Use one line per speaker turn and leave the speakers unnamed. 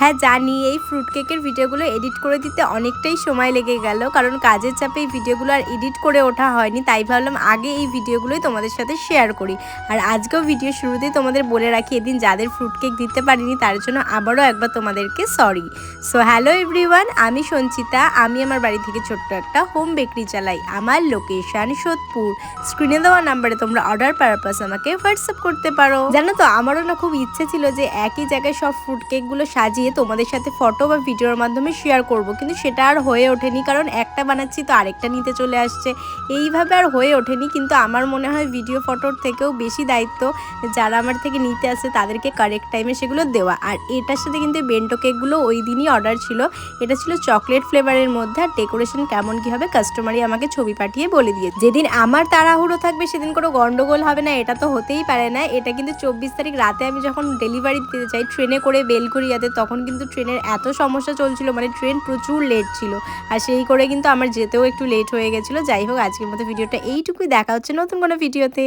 হ্যাঁ জানি। এই ফ্রুট কেকের ভিডিওগুলো এডিট করে দিতে অনেকটাই সময় লেগে গেল। কারণ কাজের চাপে এই ভিডিওগুলো আর এডিট করে ওঠা হয়নি। তাই ভাবলাম আগে এই ভিডিওগুলোই তোমাদের সাথে শেয়ার করি। আর আজকেও ভিডিও শুরুতেই তোমাদের বলে রাখি, এদিন যাদের ফ্রুট কেক দিতে পারিনি, তার জন্য আবারও একবার তোমাদেরকে সরি সো হ্যালো এভরিওয়ান আমি সঞ্চিতা। আমি আমার বাড়ি থেকে ছোট্ট একটা হোম বেকারি চালাই। আমার লোকেশন সোদপুর। স্ক্রিনে দেওয়া নাম্বারে তোমরা অর্ডার পারপাস আমাকে হোয়াটসঅ্যাপ করতে পারো। জানো তো, আমারও না খুব ইচ্ছে ছিল যে একই জায়গায় সব ফ্রুট কেকগুলো সাজিয়ে তোমাদের সাথে ফটো বা ভিডিওর মাধ্যমে শেয়ার করব। কিন্তু সেটা আর হয়ে ওঠেনি, কারণ একটা বানাচ্ছি তো আরেকটা নিতে চলে আসছে। এইভাবে আর হয়ে ওঠেনি, কিন্তু আমার মনে হয় ভিডিও ফটোর থেকেও বেশি দায়িত্ব যারা আমার থেকে নিতে আসে, তাদেরকে কারেক্ট টাইমে সেগুলো দেওয়া। আর এটার সাথে কিন্তু বেন্টো কেকগুলো ওই দিনই অর্ডার ছিল। এটা ছিল চকলেট ফ্লেভারের মধ্যে, আর ডেকোরেশন কেমন কী হবে কাস্টমারই আমাকে ছবি পাঠিয়ে বলে দিয়ে যেদিন আমার তাড়াহুড়ো থাকবে, সেদিন কোনো গন্ডগোল হবে না, এটা তো হতেই পারে না। এটা কিন্তু চব্বিশ তারিখ রাতে আমি যখন ডেলিভারি দিতে চাই ট্রেনে করে বেলঘরিয়াতে তখন কিন্তু ট্রেনের এত সমস্যা চলছিল মানে ট্রেন প্রচুর লেট ছিল। আর সেই করে কিন্তু আমার যেতেও একটু লেট হয়ে গেছিল। যাই হোক, আজকের মতো ভিডিওটা এইটুকুই। দেখা হচ্ছে নতুন কোনো ভিডিওতে।